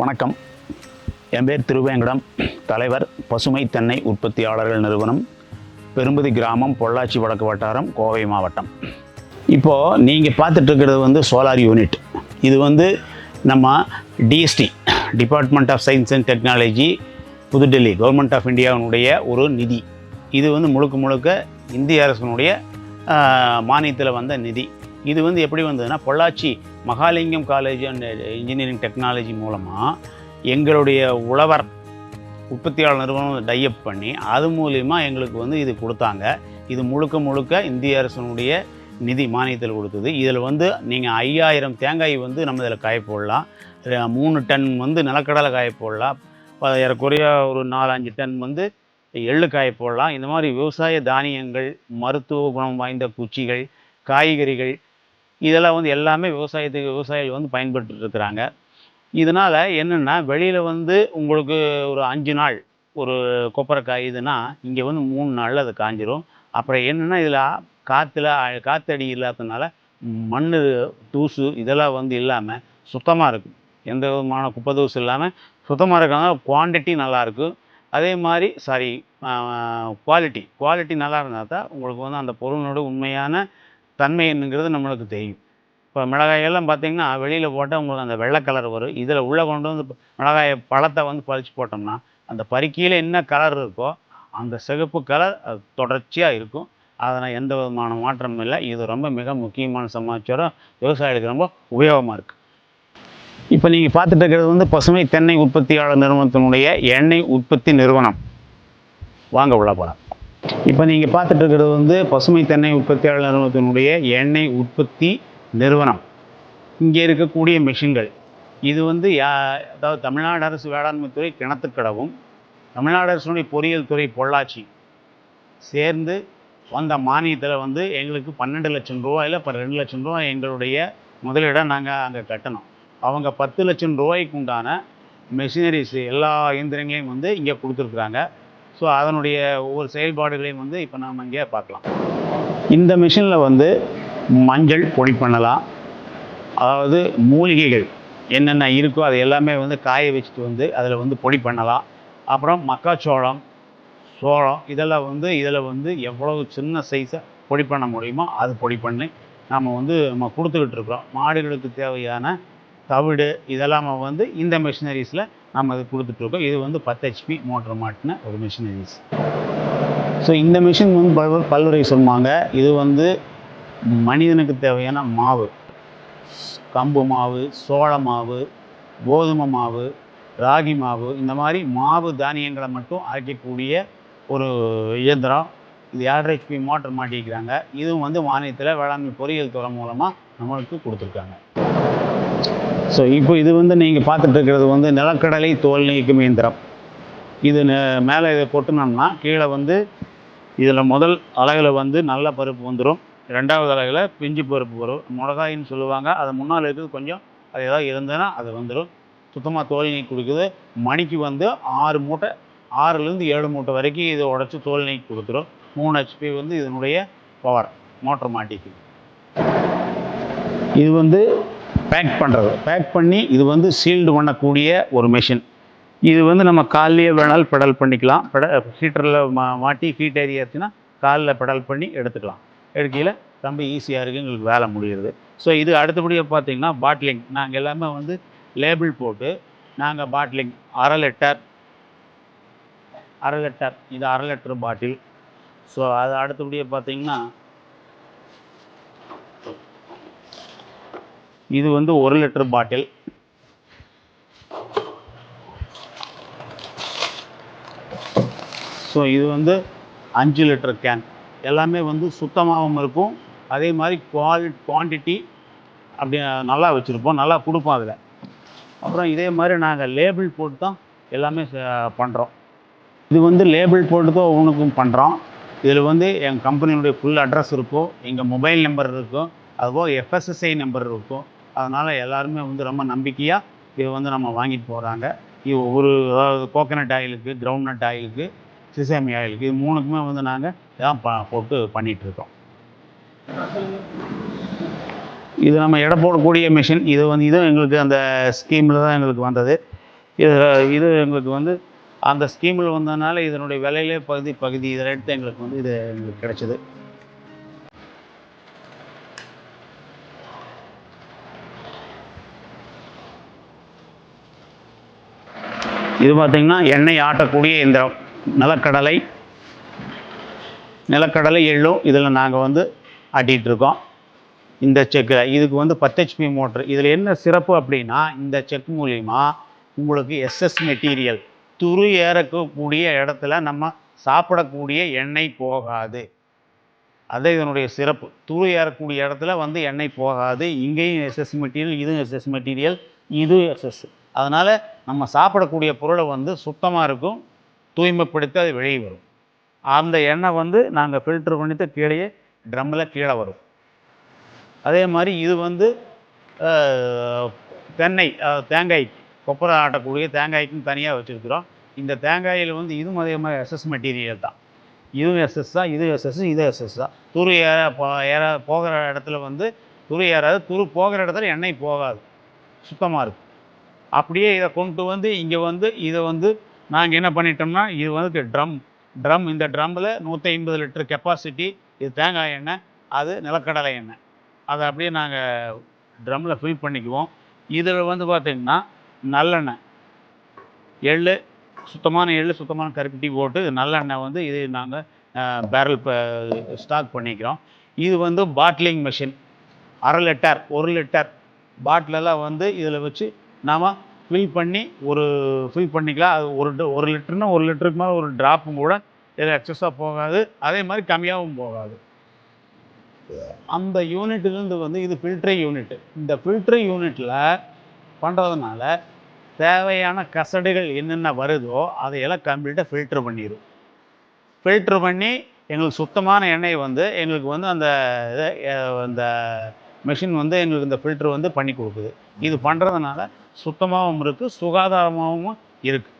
வணக்கம். என் பேர் திருவேங்கடம். தலைவர் பசுமை தென்னை உற்பத்தியாளர்கள் நிறுவனம் பெரும்பதி கிராமம் பொள்ளாச்சி வடக்கு வட்டாரம் கோவை மாவட்டம். இப்போது நீங்கள் பார்த்துட்ருக்கிறது வந்து சோலார் யூனிட். இது வந்து நம்ம DST department of science and technology Pudhu Delhi government of இந்தியாவினுடைய ஒரு நிதி. இது வந்து முழுக்க முழுக்க இந்திய அரசினுடைய மானியத்தில் வந்த நிதி. இது வந்து எப்படி வந்ததுன்னா Pollachi Mahalingam college and engineering technology மூலமாக எங்களுடைய உழவர் உற்பத்தியாளர் நிறுவனம் டையப் பண்ணி அது மூலிமா எங்களுக்கு வந்து இது கொடுத்தாங்க. இது முழுக்க முழுக்க இந்திய அரசனுடைய நிதி மானியத்தில் கொடுத்தது. இதில் வந்து நீங்கள் ஐயாயிரம் தேங்காய் வந்து நம்ம இதில் காய போடலாம். மூணு டன் வந்து நிலக்கடலை காய போடலாம். ப- ஏறக்குறைய ஒரு நாலஞ்சு டன் வந்து எள்ளு காய போடலாம். இந்த மாதிரி விவசாய தானியங்கள் மருத்துவ குணம் வாய்ந்த குச்சிகள் காய்கறிகள் இதெல்லாம் வந்து எல்லாமே விவசாயத்துக்கு விவசாயிகள் வந்து பயன்பட்டு இருக்கிறாங்க இதனால் என்னென்னா வெளியில் வந்து உங்களுக்கு ஒரு அஞ்சு நாள் ஒரு கொப்பரைக்காய் காயுதுன்னா இங்கே வந்து மூணு நாளில் அது காஞ்சிரும். அப்புறம் என்னென்னா இதில் காற்றுல காற்றடி இல்லாததுனால மண் தூசு இதெல்லாம் வந்து இல்லாமல் சுத்தமாக இருக்கும். எந்த விதமான குப்பை தூசு இல்லாமல் சுத்தமாக இருக்கிறதுனால குவான்டிட்டி நல்லாயிருக்கும் அதே மாதிரி சாரி குவாலிட்டி குவாலிட்டி நல்லா இருந்தால் தான் உங்களுக்கு வந்து அந்த பொருளினோட உண்மையான தன்மை என்னங்கிறது நம்மளுக்கு தெரியும். இப்போ மிளகாயெல்லாம் பார்த்தீங்கன்னா வெளியில் போட்டால் உங்களுக்கு அந்த வெள்ளை கலர் வரும். இதில் உள்ளே கொண்டு வந்து மிளகாய பழத்தை வந்து பறித்து போட்டோம்னா அந்த பறிக்கையில் என்ன கலர் இருக்கோ அந்த சிகப்பு கலர் அது தொடர்ச்சியாக இருக்கும். அதனால் எந்த விதமான மாற்றமும் இல்லை. இது ரொம்ப மிக முக்கியமான சமாச்சாரம். விவசாயிகளுக்கு ரொம்ப உபயோகமாக இருக்குது இப்போ நீங்கள் பார்த்துட்டு இருக்கிறது வந்து பசுமை தென்னை உற்பத்தியாளர் நிறுவனத்தினுடைய எண்ணெய் உற்பத்தி நிறுவனம். வாங்க உள்ள போகலாம் இப்போ நீங்கள் பார்த்துட்டு இருக்கிறது வந்து பசுமை தென்னை உற்பத்தியாளர் நிறுவனத்தினுடைய எண்ணெய் உற்பத்தி நிறுவனம். இங்கே இருக்கக்கூடிய மிஷின்கள். இது வந்து யா அதாவது தமிழ்நாடு அரசு வேளாண்மை துறை கிணத்துக்கடவும் தமிழ்நாடு அரசுடைய பொறியியல் துறை பொள்ளாச்சி சேர்ந்து வந்த மானியத்தில் வந்து எங்களுக்கு பன்னெண்டு லட்சம் ரூபாயில் இப்போ ரெண்டு லட்சம் ரூபாய் எங்களுடைய முதலீடை நாங்கள் அங்கே கட்டணும். அவங்க பத்து லட்சம் ரூபாய்க்கு உண்டான மெஷினரிஸ் எல்லா இயந்திரங்களையும் வந்து இங்கே கொடுத்துருக்குறாங்க. ஸோ அதனுடைய ஒவ்வொரு செயல்பாடுகளையும் வந்து இப்போ நாம் இங்கே பார்க்கலாம். இந்த மிஷினில் வந்து மஞ்சள் பொடி பண்ணலாம். அதாவது மூலிகைகள் என்னென்ன இருக்கோ அது எல்லாமே வந்து காய வச்சுட்டு வந்து அதில் வந்து பொடி பண்ணலாம். அப்புறம் மக்காச்சோளம் சோளம் இதெல்லாம் வந்து இதில் வந்து எவ்வளவு சின்ன சைஸை பொடி பண்ண முடியுமோ அது பொடி பண்ணி நாம் வந்து நம்ம கொடுத்துக்கிட்டு இருக்கிறோம். மாடுகளுக்கு தேவையான தவிடு இதெல்லாம் வந்து இந்த மிஷினரிஸில் நம்ம அதை கொடுத்துட்ருக்கோம் இது வந்து பத்து ஹெச்பி மோட்டர் மாட்டின ஒரு மிஷினரிஸ் ஸோ இந்த மிஷின் வந்து பல்வேறு பல்வரை சொல்லுவாங்க. இது வந்து மனிதனுக்கு தேவையான மாவு. கம்பு மாவு சோள மாவு கோதுமை மாவு ராகி மாவு இந்த மாதிரி மாவு தானியங்களை மட்டும் அரைக்கக்கூடிய ஒரு இயந்திரம். இது ஏழரை ஹெச்பி மோட்டர் மாட்டிக்கிறாங்க? இதுவும் வந்து மானியத்தில் வேளாண்மை பொறியியல் துறை மூலமாக நம்மளுக்கு கொடுத்துருக்காங்க. ஸோ இப்போ இது வந்து நீங்கள் பார்த்துட்டு இருக்கிறது வந்து நிலக்கடலை தோல் நீக்கும் இயந்திரம். இது மேலே இதை கொட்டினோம்னா கீழே வந்து இதில் முதல் அலகில் வந்து நல்ல பருப்பு வந்துடும் ரெண்டாவது அலகில் பிஞ்சு பருப்பு வரும். மிளகாயின்னு சொல்லுவாங்க. அது முன்னால் இருக்குது கொஞ்சம் அது ஏதாவது இருந்ததுன்னா அது வந்துடும் சுத்தமாக தோல் நீக்கி கொடுக்குது. மணிக்கு வந்து ஆறு மூட்டை ஆறுலேருந்து ஏழு மூட்டை வரைக்கும் இதை உடச்சி தோல் நீக்கி கொடுத்துரும். மூணு ஹெச்பி வந்து இதனுடைய பவர் மோட்டர் மாட்டிக்கு இது வந்து பேக் பண்ணுறது பேக் பண்ணி இது வந்து சீல்டு பண்ணக்கூடிய ஒரு மிஷின் இது வந்து நம்ம காலையே வேணாலும் பெடல் பண்ணிக்கலாம். பெட ஹீட்டரில் மா மாட்டி ஹீட் ஏரியாச்சுன்னா காலில் பெடல் பண்ணி எடுத்துக்கலாம். எடுக்கையில் ரொம்ப ஈஸியாக இருக்குது எங்களுக்கு வேலை முடியுது ஸோ இது அடுத்தபடியாக பார்த்தீங்கன்னா பாட்லிங் நாங்கள் எல்லாமே வந்து லேபிள் போட்டு நாங்கள் பாட்லிங் அரை லிட்டர் அரை லிட்டர் இது அரை லிட்டர் பாட்டில் ஸோ அது அடுத்தபடியாக பார்த்தீங்கன்னா இது வந்து ஒரு லிட்டர் பாட்டில் ஸோ இது வந்து அஞ்சு லிட்டர் கேன் எல்லாமே வந்து சுத்தமாகவும் இருக்கும். அதே மாதிரி குவால் குவான்டிட்டி அப்படி நல்லா வச்சுருப்போம். நல்லா கொடுப்போம் அதில். அப்புறம் இதே மாதிரி நாங்கள் லேபிள் போட்டு தான் எல்லாமே பண்ணுறோம் இது வந்து லேபிள் போட்டு தான் ஒவ்வொன்றுக்கும் பண்ணுறோம் இதில் வந்து எங்கள் கம்பெனியுடைய ஃபுல் அட்ரஸ் இருக்கும். எங்கள் மொபைல் நம்பர் இருக்கும். அதுபோக எஃப்எஸ்எஸ்ஐ நம்பர் இருக்கும். அதனால் எல்லாருமே வந்து ரொம்ப நம்பிக்கையாக இது வந்து நம்ம வாங்கிட்டு போகிறாங்க இது ஒவ்வொரு அதாவது கோகனட் ஆயிலுக்கு கிரவுண்ட்நட் ஆயிலுக்கு சிசாமி ஆயிலுக்கு இது மூணுக்குமே வந்து நாங்கள் இதான் ப போட்டு பண்ணிகிட்ருக்கோம் இது நம்ம எடை போடக்கூடிய மிஷின் இது வந்து இதுவும் எங்களுக்கு அந்த ஸ்கீமில் தான் எங்களுக்கு வந்தது. இது இது எங்களுக்கு வந்து அந்த ஸ்கீமில் வந்ததுனால இதனுடைய விலையிலே பகுதி பகுதி இதில் எடுத்து எங்களுக்கு வந்து இது எங்களுக்கு கிடைச்சது. இது பார்த்திங்கன்னா எண்ணெய் ஆட்டக்கூடிய இந்த நிலக்கடலை நிலக்கடலை எள்ளும் இதில் நாங்கள் வந்து ஆட்டிகிட்ருக்கோம் இந்த செக்கில் இதுக்கு வந்து பத்து ஹெச்பி மோட்ரு இதில் என்ன சிறப்பு அப்படின்னா இந்த செக் மூலிமா உங்களுக்கு எஸ்எஸ் மெட்டீரியல் துரு ஏறக்கூடிய இடத்துல நம்ம சாப்பிடக்கூடிய எண்ணெய் போகாது. அது இதனுடைய சிறப்பு. துரு ஏறக்கூடிய இடத்துல வந்து எண்ணெய் போகாது. இங்கேயும் எஸ்எஸ் மெட்டீரியல் இதுவும் எஸ்எஸ் மெட்டீரியல் இதுவும் எஸ்எஸ் அதனால் நம்ம சாப்பிடக்கூடிய பொருளை வந்து சுத்தமாக இருக்கும். தூய்மைப்படுத்தி அது வெளியே வரும். அந்த எண்ணெய் வந்து நாங்கள் ஃபில்டர் பண்ணிட்டு கீழே ட்ரம்மில் கீழே வரும். அதே மாதிரி இது வந்து தென்னை தேங்காய் கொப்பரை ஆட்டக்கூடிய தேங்காய்க்கும் தனியாக வச்சுருக்குறோம். இந்த தேங்காயில் வந்து இதுவும் அதே மாதிரி எஸ்எஸ் மெட்டீரியல் தான். இதுவும் எஸ்எஸ் தான் இது எஸ்எஸ் இது எஸ்எஸ் தான். துரு ஏற ஏற போகிற இடத்துல வந்து துரு ஏறாது. துரு போகிற இடத்துல எண்ணெய் போகாது. சுத்தமாக இருக்கும் அப்படியே இதை கொண்டு வந்து இங்கே வந்து இதை வந்து நாங்கள் என்ன பண்ணிட்டோம்னா இது வந்து ட்ரம். ட்ரம் இந்த ட்ரம்மில் நூற்றி ஐம்பது லிட்டர் கெப்பாசிட்டி இது தேங்காய் எண்ணெய் அது நிலக்கடலை எண்ணெய். அதை அப்படியே நாங்கள் ட்ரம்மில் ஃபில் பண்ணிக்குவோம். இதில் வந்து பார்த்திங்கன்னா நல்லெண்ணெய். எள் சுத்தமான எள் சுத்தமான கருப்பட்டி போட்டு நல்லெண்ணெய் வந்து இது நாங்கள் பேரல் ஸ்டாக் பண்ணிக்கிறோம். இது வந்து பாட்லிங் மிஷின் அரை லிட்டர் ஒரு லிட்டர் பாட்டிலெல்லாம் வந்து இதில் வச்சு நாம் ஃபில் பண்ணி ஒரு ஃபில் பண்ணிக்கலாம். அது ஒரு ட- ஒரு லிட்டர்னா ஒரு லிட்டருக்கு மேலே ஒரு ட்ராப்பும் கூட இதில் எக்ஸஸாக போகாது. அதே மாதிரி கம்மியாகவும் போகாது. அந்த யூனிட்லேருந்து வந்து இது ஃபில்ட்ரு யூனிட் இந்த ஃபில்ட்ரு யூனிட்டில் பண்ணுறதுனால தேவையான கசடுகள் என்னென்ன வருதோ அதையெல்லாம் கம்ப்ளீட்டாக ஃபில்ட்ரு பண்ணிடும் ஃபில்ட்ரு பண்ணி எங்களுக்கு சுத்தமான எண்ணெய் வந்து எங்களுக்கு வந்து அந்த இதை அந்த மிஷின் வந்து எங்களுக்கு இந்த ஃபில்ட்ரு வந்து பண்ணி கொடுக்குது. இது பண்ணுறதுனால சுத்தமாகவும் இருக்குது சுகாதாரமாகவும் இருக்குது